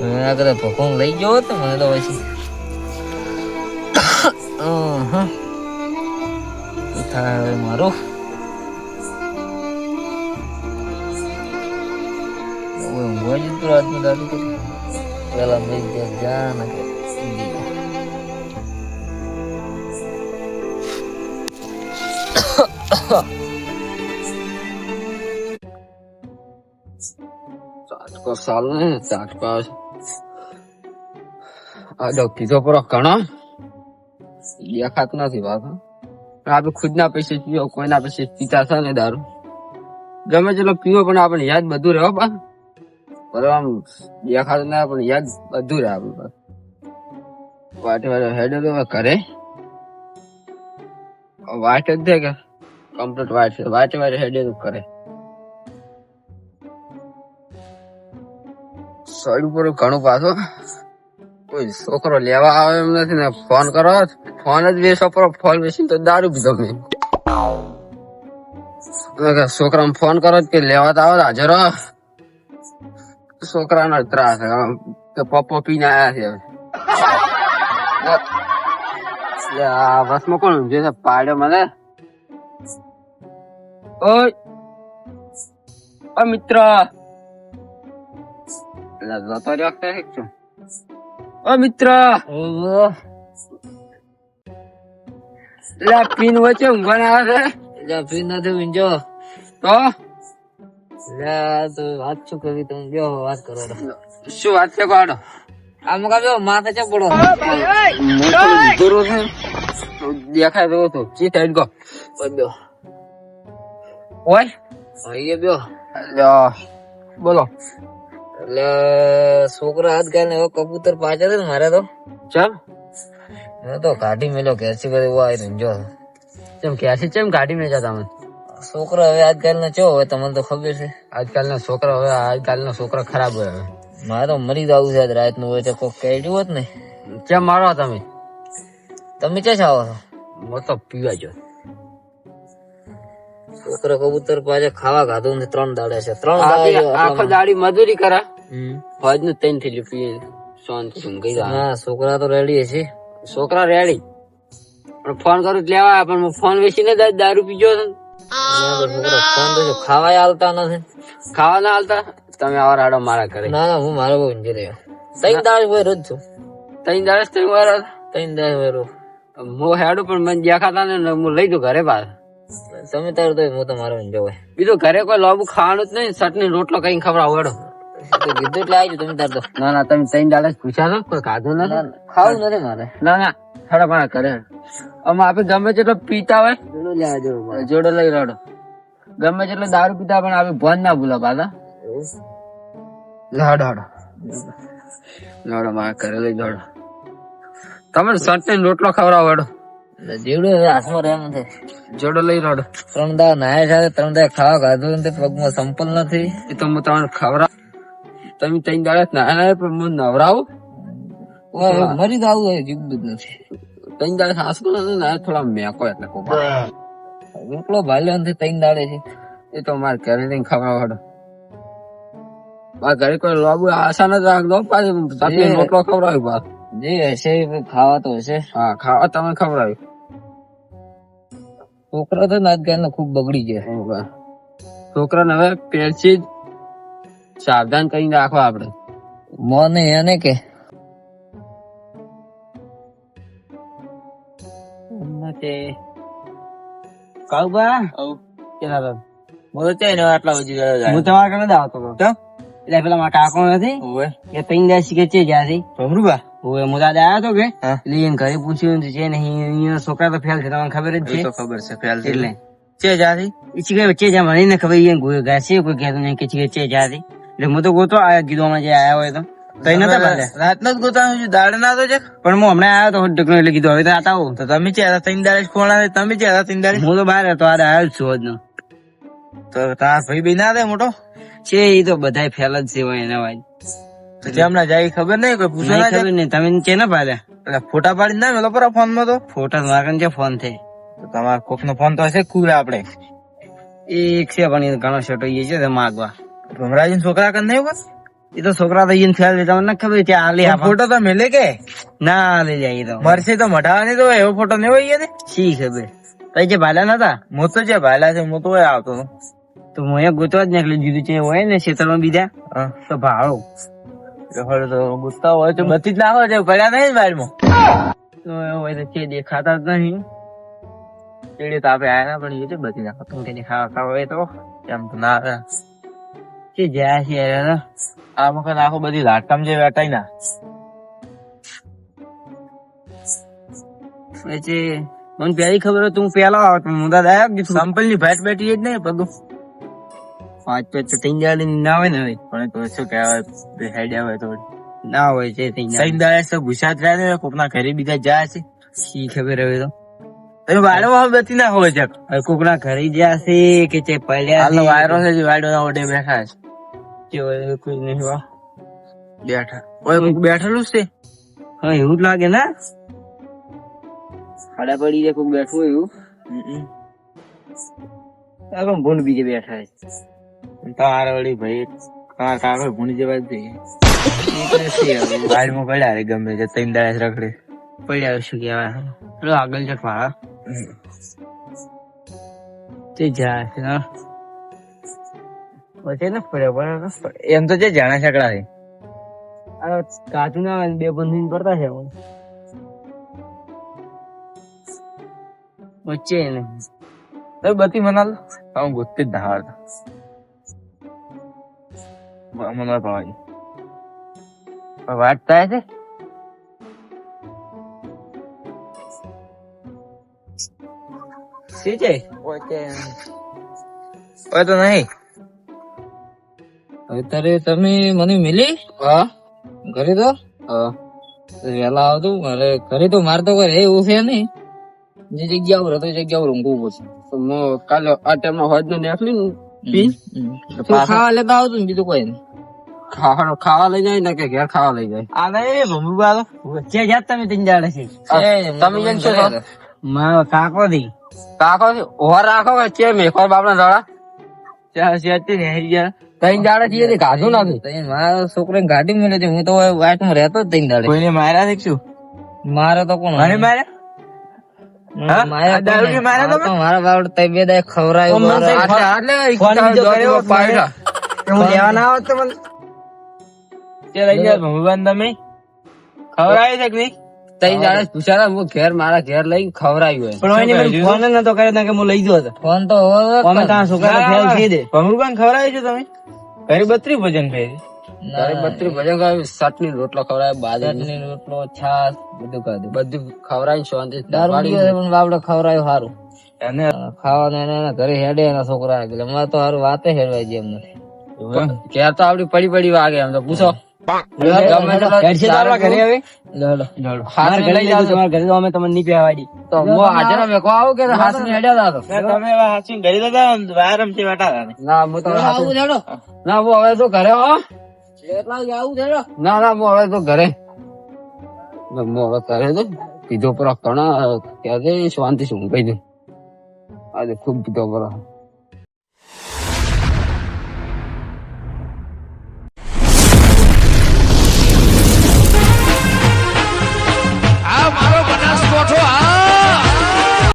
હવે આગળ ભગવાન લઈ ગયો તો મને તો પછી અહં. શું થાય હવે મારું હવે ઊંઘવા જ ઉતરો આજનું દાદુ તો પેલા મેં ત્યાં જા ને કે ઊંઘી સાલ ને છે. આ કીધો પરો ઘણો. દેખાત નથી વાત આપણે ખુદ ના પૈસે પીવો, કોઈના પૈસે પીતા છે ને દારૂ. ગમે ચલો પીવો પણ આપણને યાદ બધું રહ્યો પા બરાબર આમ દેખાતું ના પણ યાદ બધું રહે આપણે પાસે વાટે વાટે હેડે તો કરે વાટ જ છે કે કમ્પ્લીટ વાટ. છે વાટે વાટે હેડે કરે સાઈડ ઉપર ઘણું પાછો. કોઈ છોકરો લેવા આવે એમ નથી ને ફોન કરો. ફોન જ વેચો પર ફોન બેસીને તો દારૂ પીધો મેં. છોકરા ફોન કરો કે લેવા તો આવો હાજર. છોકરાનો જ ત્રાસ પપ્પો પીને આયા છે આ બસમાં કોણ છે? પાડ્યો મને. ઓય, મિત્ર. એટલે જતો રહ્યો કે છું ઓ મિત્ર આ પીન વચ્ચે ઊંઘવાના આવે છે એટલે ફી નથી ઊંઘ્યો. તો આ તો વાત શું કરવી તમે જો વાત કરો. શું વાત છે કોડો આ મુકા જો માથે ચપડો દૂર છે દેખાય તો તો ચી થઈ ગયો બેહો ઓય અહીંયા બ્યો બોલો એટલે છોકરા હાથ ગાલે એવો કબૂતર પાછળ છે મારે તો. ચમ? મેં તો કાઢી મેલો કેસી કરી એવો આવી રંજો ચમ કેસી ચમ કાઢી મેચા તમે? છોકરો હવે આજકાલ નો ચો હવે તમને તો ખબર છે. આજકાલના છોકરા હવે આજકાલના છોકરા ખરાબ હોય હવે. મારે તો મરી જવું છે રાતનું હોય તો કોક કેડ્યું હોત ને. ચમ મારો તમે? તમે ક્યાં આવો છો? હું તો પીવા જો છોકરા કબૂતર પાછા ખાવા ખાધું ને ત્રણ દાડે છે. ત્રણ દાડે આખો દાડી મજૂરી કરે. ફોજનું ત્રણથી પીએ. શાંતિ ગઈ હા છોકરા તો રેડી છે. છોકરા રેડી. પણ ફોન કરું લેવા પણ ફોન વેચીને દારૂ પીજો ફોન તો જો ખાવાય હાલતા નથી. ખાવા ના હાલતા? તમે આવા રાડો મારા કરે ના ના હું મારો બહુ ઊંઘી રહ્યો. ત્રણ દાડે હોય રોજ છું તૈન દાડે તૈન વાર તૈન દાડે હોય રોજ. હું હેડું પણ મને દેખાતા ને હું લઈ દઉં ઘરે પાછા. તમે તારું તો હું તમારો મારો ઊંઘ્યો હોય. બીજું ઘરે કોઈ લોબુ ખાવાનું જ નહીં ચટણી રોટલો કઈ ખબર હેડો. તો કીધું એટલે આવી તમે તાર તો. ના ના તમે ત્રણ દાડે પૂછ્યા છો કોઈ ખાધું નથી? ખાવું નથી મારે. ના ના હેડો મારા ઘરે આમાં આપણે ગમે તેટલો પીતા હોય જોડું લઈ રડો. ગમે તેટલો દારૂ પીતા પણ આપણે ભોન ના ભૂલો પાછા? લાડો હાડો લાડો મારા ઘરે લઈ દોડો. તમે ચટણી રોટલો ખવડાવો હેડો. જેવડું હાથમાં રહ્યા નથી. જોડો લઈ રડો. ત્રણ દા નાયા છે ત્રણ દા ખાવા ખાધું પગમાં સંપલ નથી. એ તો હું તમને ખવડાવ. તમે ત્રણ દાડા નાના ના પણ હું નવરાવું. મરી જવું હોય જીવતું નથી ત્રણ દાડે સાસુ ના ને થોડા મેકો એટલે કોપા રોટલો ભાલ્યો નથી ત્રણ દાડે છે. એ તો મારે ઘરે લઈને ખવડાવો હેડો મારા ઘરે કોઈ લોબુ આશા નથી રાખતો પાછી તમે રોટલો ખવડાવ્યું બા જે હશે એ ખાવા તો હશે. હા ખાવા તમે ખવડાવ્યું. છોકરા તો આજકાલ ખૂબ બગડી ગયા. છોકરાને હવે પેરથી જ સાવધાન કરીને રાખો આપણે મોને એને કે. કાઉબા. હું તો ચાઈ આટલા બધી જાય. હું તમારા કને જ આવતો હતો. એટલે પેલા મારા કાકો નથી? ઓવે. એ ત્રણ દસ કે છે? જ્યાંથી ભમરુબા હું હું દાદા આવ્યો હતો કે. એટલે એને ઘરે પૂછ્યું છે નહીં અહીંયા છોકરા તો ફેલ છે તમને ખબર જ છે? ખબર છે ફેલ એટલે. ચે જાતી એ ચીકે વચ્ચે જ્યાં મને ખબર અહીંયા ગોયો ગયા છે કોઈ કે ચીકે છે? જ્યાંથી એટલે હું તો ગોતો આયા કીધું જે આયા હોય તો. તઈ નતા પાડ્યા? રાત જ ગોતાનું છું દાડ ના તો છે પણ હું હમણાં આવ્યો તો ઢગલો એટલે કીધું હવે તો આતા આવું. તો તમે છે ત્રણ દાડે ખોણા તમે છે ત્રણ દાડે હું તો બહાર હતો આડે આવ્યો જ છું આજનો. તો તાર ભાઈ બી ના દે મોટો? છે એ તો બધાય ફેલ જ છે હોય એના જેમના જાય ખબર નહીં કોઈ પૂછો ના ખબર નહીં તમે છે ને પાડ્યા? એટલે ફોટા પાડી ના મેલો પર ફોનમાં તો? ફોટા મારા છે ફોન થઈ તો તમારા કોક નો ફોન તો હશે કુરે આપણે. એક છે પણ એ ઘણો છોટો એ છે માગવા. ભમરાજી છોકરા કન નહીં એ તો છોકરા તો જઈને ખ્યાલ તમને મને ખબર છે આપા ફોટો તો મેલે કે? ના આલી જાય તો. મરશે તો મઢાવાની તો એવો ફોટો નહીં હોય ને શી ખબર? તઈ જે ભાલા નતા? મો તો જે ભાલા છે મો તો આવતો. તો અહીંયા ગોતવા જ નીકળી દીધું છે હોય ને ખેતરમાં બીજા તો ભાળો. તો ગુસ્સા હોય તો બધી જ ના છે પડ્યા નહીં ને બાજુમાં તો એવું હોય તો કે દેખાતા જ નહીં. ચેડે તાપે આયા ના પણ એ છે બધી નાખો તો કે ખાવા હોય તો એમ તો ના આવે. કે જાય છે યાર આ મકાન આખો બધી લાટકામ જે વેટાઈ ના. પછી મને પેલી ખબર તું પેલા આવત હું દાદા આવ્યો કીધું સંપલની ભેટ બેઠી જ નહીં પગું. પાંચ પાંચ તો ત્રણ દાડે ના હોય ને પણ તો શું કહેવાય હેડ આવે તો. ના હોય છે ત્રણ દાડે. તો ગુજરાત રહ્યા ને કોક ના ઘરે બીજા જાય છે શી ખબર હવે તો? તમે હવે બધી ના હોય છે કોક ના ઘરે જ્યાં છે કે તે પહેલા વાયરો છે જે ના ઓડે બેઠા છે કે હવે કોઈ નહીં વા બેઠા. ઓય કોક બેઠેલું જ છે? હા એવું જ લાગે ને? ખાડા પડી જાય કોક બેઠું એવું. આ ભૂંડ બીજે બેઠા છે? તારે વળી ભાઈ કાર કાકો ભૂણી જવા હવે. વાયરમાં પડ્યા રે ગમે તે ત્રણ દાડે રખડે. પડ્યા શું કહેવાય આગળ જટ તે જાય છે હા પડ્યો પડ્યો એમ તો જે જાણા છકડા છે આ કાચું ના બે બંધી પડતા છે. વચ્ચે ને તો બધી મનાલ. હું ગુસ્તી જ ના આવડતા મને પવાય વાત થાય છે? શું છે? ઓય તો નહીં. અત્યારે તમે મને મિલી? હા. ઘરે તો? હા. વેલા આવતું અરે ઘરે તો મારે તો કોઈ એવું છે નહીં. જે જગ્યા ઉપર હતો એ જગ્યા ઉપર ઊંઘવું પડશે. તો હું કાલે આ ટાઈમના હોજ ને નીકળી ને પી. ખાવા લેતા આવતું ને બીજું કોઈ નહીં. ખાવા ખાવા લઈ જાય ને કે ઘેર ખાવા લઈ જાય? આ નહીં ભમુ બાલો વચ્ચે જાત તમે તીન જાડે છે. તમે જેમ છો. મારો કાકો દી કાકો ઓર રાખો કે છે મેખોર બાપના દોડા. ચાલ છે ને હેરી ગયા. ત્રણ દાડા છીએ તે કાઢું નથી. તો એ મારા છોકરાને ગાડી મળે છે. હું તો વાટમાં રહેતો જ ત્રણ દાડે. કોઈને માર્યા છે શું? મારે તો કોણ મને માર્યા? મારા મારા બાવડ તઈ બે દાય ખવરાયું. હું લેવા ના આવત મને? જા તમે. ખવડાવે છે કે નહીં? હું ઘેર મારા ઘેર લઈ ખવરાયું પણ એને મને ફોન નતો કર્યો કે હું લઈ ગયો હતો. ફોન તો અમે તારા છોકરા ફેલ થઈ દે છે તમે? ઘરે બત્રી ભજન ખાઈ તારે બત્રી ભજન ખાવી ચટણી રોટલો ખવડાય બાજરી ચટણી રોટલો છાસ બધું ખાધું બધું ખવડાવી શાંતિ દારૂ બાપડે ખવરાયું સારું. એને ખાવાનું એને એના ઘરે હેડે એના છોકરા એટલે અમારે તો સારું વાતે હેડવાય જેમ નથી. ક્યાં તો આપડી પડી પડી વાગે એમ તો પૂછો. ની ને. હું તો આવું હેડો. ના હું હવે તો ઘરે હવે ઘરે. તો પીધો પર ઘણા ક્યાં શાંતિ શું કહી દઉં. આજે ખૂબ પીધો પર